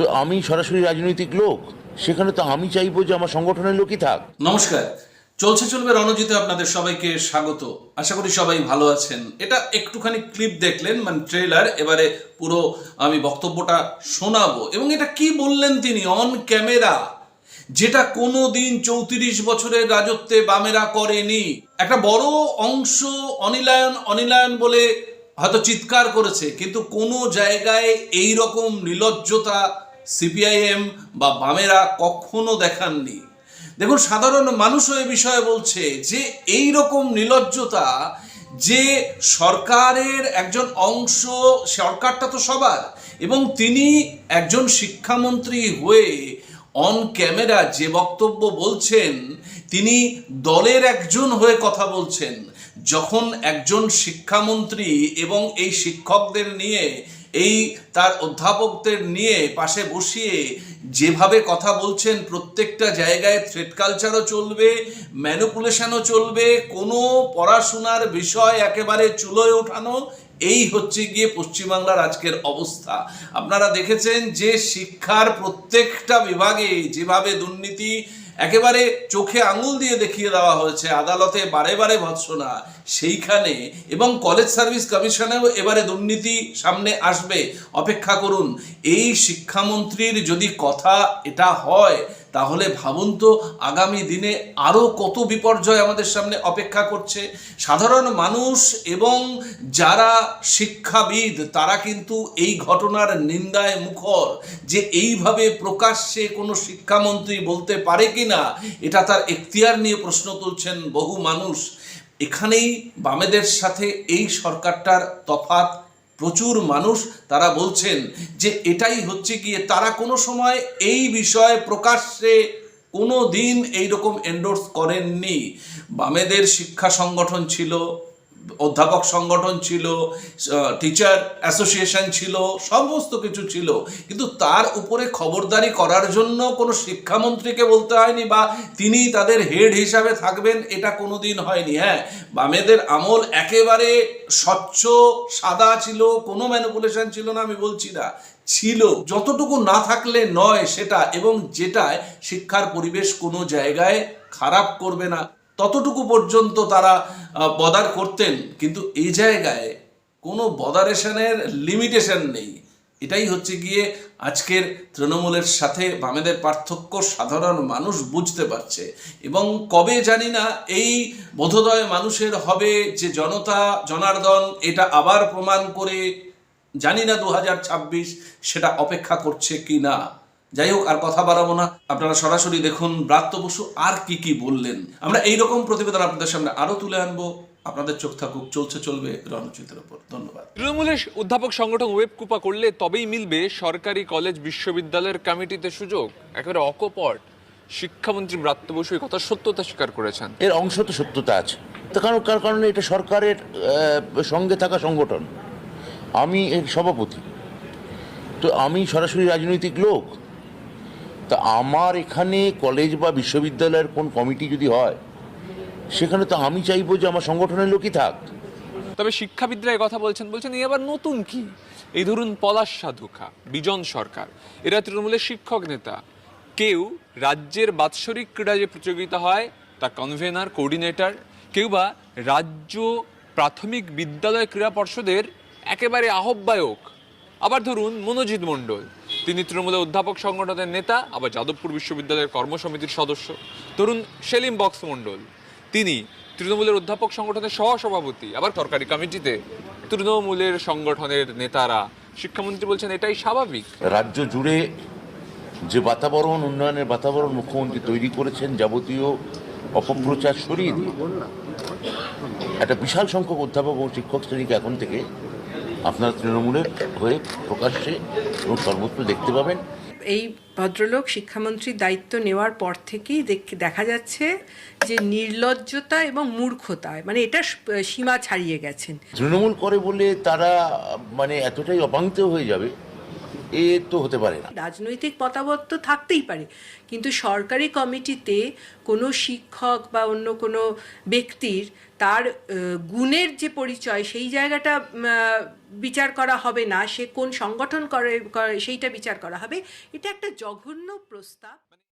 তো আমি সরাসরি রাজনৈতিক লোক, সেখানে তো আমি চাইব যে আমার সংগঠনের লোকই থাক। নমস্কার। চলছে চলবে রণজিতে আপনাদের সবাইকে স্বাগত। আশা করি সবাই ভালো আছেন। এটা একটুখানি ক্লিপ দেখলেন মানে ট্রেলার এবারে পুরো আমি বক্তব্যটা শোনাবো। এবং এটা কি বললেন তিনি? অন ক্যামেরা যেটা কোনো দিন চৌত্রিশ বছরের রাজত্বে বামেরা করেনি। একটা বড় অংশ অনিলায়ন অনিলায়ন বলে হয়তো চিৎকার করেছে, কিন্তু কোনো জায়গায় এই রকম নির্লজ্জতা সিপিআইএম বা বামেরা কখনো দেখাননি। দেখুন, সাধারণ মানুষও এ বিষয়ে বলছে যে এই রকম নির্লজ্জতা যে সরকারের একজন অংশ, সরকারটা তো সবার, এবং তিনি একজন শিক্ষামন্ত্রী হয়ে অন ক্যামেরা যে বক্তব্য বলছেন, তিনি দলের একজন হয়ে কথা বলছেন। যখন একজন শিক্ষামন্ত্রী এবং এই শিক্ষকদের নিয়ে এই তার অধ্যাপকদের নিয়ে পাশে বসিয়ে যেভাবে কথা বলছেন, প্রত্যেকটা জায়গায় থ্রেড কালচারও চলবে ম্যানুপুলেশনও চলবে, কোনো পড়াশোনার বিষয় একেবারে চুলোয় ওঠানো, এই হচ্ছে গিয়ে পশ্চিমবাংলার আজকের অবস্থা। আপনারা দেখেছেন যে শিক্ষার প্রত্যেকটা বিভাগে যেভাবে দুর্নীতি একেবারে চোখে আঙুল দিয়ে দেখিয়ে দেওয়া হয়েছে, আদালতে বারে বারে ভৎসনা। সেইখানে এবং কলেজ সার্ভিস কমিশনেও এবারে দুর্নীতি সামনে আসবে। অপেক্ষা করুন, এই শিক্ষামন্ত্রীর যদি কথা এটা হয় তাহলে ভাবুন তো, আগামী দিনে আরও কত বিপর্যয় আমাদের সামনে অপেক্ষা করছে। সাধারণ মানুষ এবং যারা শিক্ষাবিদ, তারা কিন্তু এই ঘটনার নিন্দায় মুখর যে এইভাবে প্রকাশ্যে কোনো শিক্ষামন্ত্রী বলতে পারে কি না এটা তার এখতিয়ার নিয়ে প্রশ্ন তুলছেন বহু মানুষ। এখানেই বামেদের সাথে এই সরকারটার তফাত প্রচুর মানুষ তারা বলছেন যে এটাই হচ্ছে গিয়ে তারা কোনো সময় এই বিষয়ে প্রকাশ্যে কোনো দিন এইরকম এন্ডোর্স করেননি। বামেদের শিক্ষা সংগঠন ছিল অধ্যাপক সংগঠন ছিল টিচার অ্যাসোসিয়েশন ছিল, সমস্ত কিছু ছিল। কিন্তু তার উপরে খবরদারি করার জন্য কোনো শিক্ষামন্ত্রীকে বলতে হয়নি বা তিনি তাদের হেড হিসাবে থাকবেন, এটা কোনো দিন হয়নি। হ্যাঁ বামেদের আমল একেবারে স্বচ্ছ, সাদা ছিল, কোনো ম্যানিপুলেশন ছিল না, আমি বলছি না। ছিল, যতটুকু না থাকলে নয় সেটা, এবং যেটায় শিক্ষার পরিবেশ কোনো জায়গায় খারাপ করবে না। ততটুকু পর্যন্ত তারা বদার করতেন। কিন্তু এই জায়গায় কোনো বদারেশনের লিমিটেশন নেই। এটাই হচ্ছে গিয়ে আজকের তৃণমূলের সাথে বামেদের পার্থক্য সাধারণ মানুষ বুঝতে পারছে। এবং কবে জানি না এই বোধোদয় মানুষের হবে যে জনতা, জনার্দন, এটা আবার প্রমাণ করে জানি না দু হাজার ছাব্বিশ সেটা অপেক্ষা করছে কি না যাই হোক আর কথা বাড়াবো না। আপনারা সরাসরি দেখুন ব্রাত্য বসু আর কি কি বললেন। আমরা এই রকম প্রতিবেদন আপনাদের সামনে আরও তুলে আনব। আপনাদের চোখ থাকুক চলছে চলবে রণজিতের উপর ধন্যবাদ। তৃণমূলের অধ্যাপক সংগঠন ওয়েব কুপা করলে তবেই মিলবে সরকারি কলেজ বিশ্ববিদ্যালয়ের কমিটিতে সুযোগ। একেবারে অকপট। শিক্ষামন্ত্রী ব্রাত্য বসু এই কথা সত্যতা স্বীকার করেছেন। এর অংশ তো সত্যতা আছে। কারণ কার কারণে এটা সরকারের আহ, সঙ্গে থাকা সংগঠন? আমি এর সভাপতি। তো আমি সরাসরি রাজনৈতিক লোক। তা আমার এখানে কলেজ বা বিশ্ববিদ্যালয়ের কোন কমিটি যদি হয়, সেখানে তো আমি চাইব যে আমার সংগঠনের লোকই থাক। তবে শিক্ষাবিদরা কথা বলছেন বলছেন, এই আবার নতুন কি? এই ধরুন পলাশ সাধুখা বিজন সরকার। এরা তৃণমূলের শিক্ষক নেতা। কেউ রাজ্যের বাৎসরিক ক্রীড়া যে প্রতিযোগিতা হয়, তা কনভেনার কোঅর্ডিনেটর কেউ বা রাজ্য প্রাথমিক বিদ্যালয় ক্রীড়া পর্ষদের একেবারে আহ্বায়ক। আবার ধরুন মনোজিৎ মণ্ডল। তিনি তৃণমূলের অধ্যাপক সংগঠনের নেতা, আবার যাদবপুর বিশ্ববিদ্যালয়ের কর্মসমিতির সদস্য। তরুণ সেলিম বক্স মণ্ডল, তিনি তৃণমূলের অধ্যাপক সংগঠনের সহসভাপতি, আবার সরকারি কমিটিতে তৃণমূলের সংগঠনের নেতারা। শিক্ষামন্ত্রী বলছেন, এটাই স্বাভাবিক। রাজ্য জুড়ে যে বাতাবরণ, উন্নয়নের বাতাবরণ মুখ্যমন্ত্রী তৈরি করেছেন, যাবতীয় অপপ্রচার সরিয়ে দিয়ে, একটা বিশাল সংখ্যক অধ্যাপক ও শিক্ষক শ্রেণীকে এখন থেকে আপনার তৃণমূলের হয়ে প্রকাশ্যে এবং সর্বত্র দেখতে পাবেন। এই ভদ্রলোক শিক্ষামন্ত্রীর দায়িত্ব নেওয়ার পর থেকেই দেখ- যাচ্ছে যে নির্লজ্জতা এবং মূর্খতায় মানে এটা সীমা ছাড়িয়ে গেছেন। তৃণমূল করে বলে তারা মানে এতটাই অপাঙ্ক্তেয় হয়ে যাবে এ তো হতে পারে না। রাজনৈতিক মতামত তো থাকতেই পারে, কিন্তু সরকারি কমিটিতে কোনো শিক্ষক বা অন্য কোনো ব্যক্তির তার গুণের যে পরিচয় সেই জায়গাটা বিচার করা হবে না, সে কোন সংগঠন করে করে, সেইটা বিচার করা হবে। এটা একটা জঘন্য প্রস্তাব।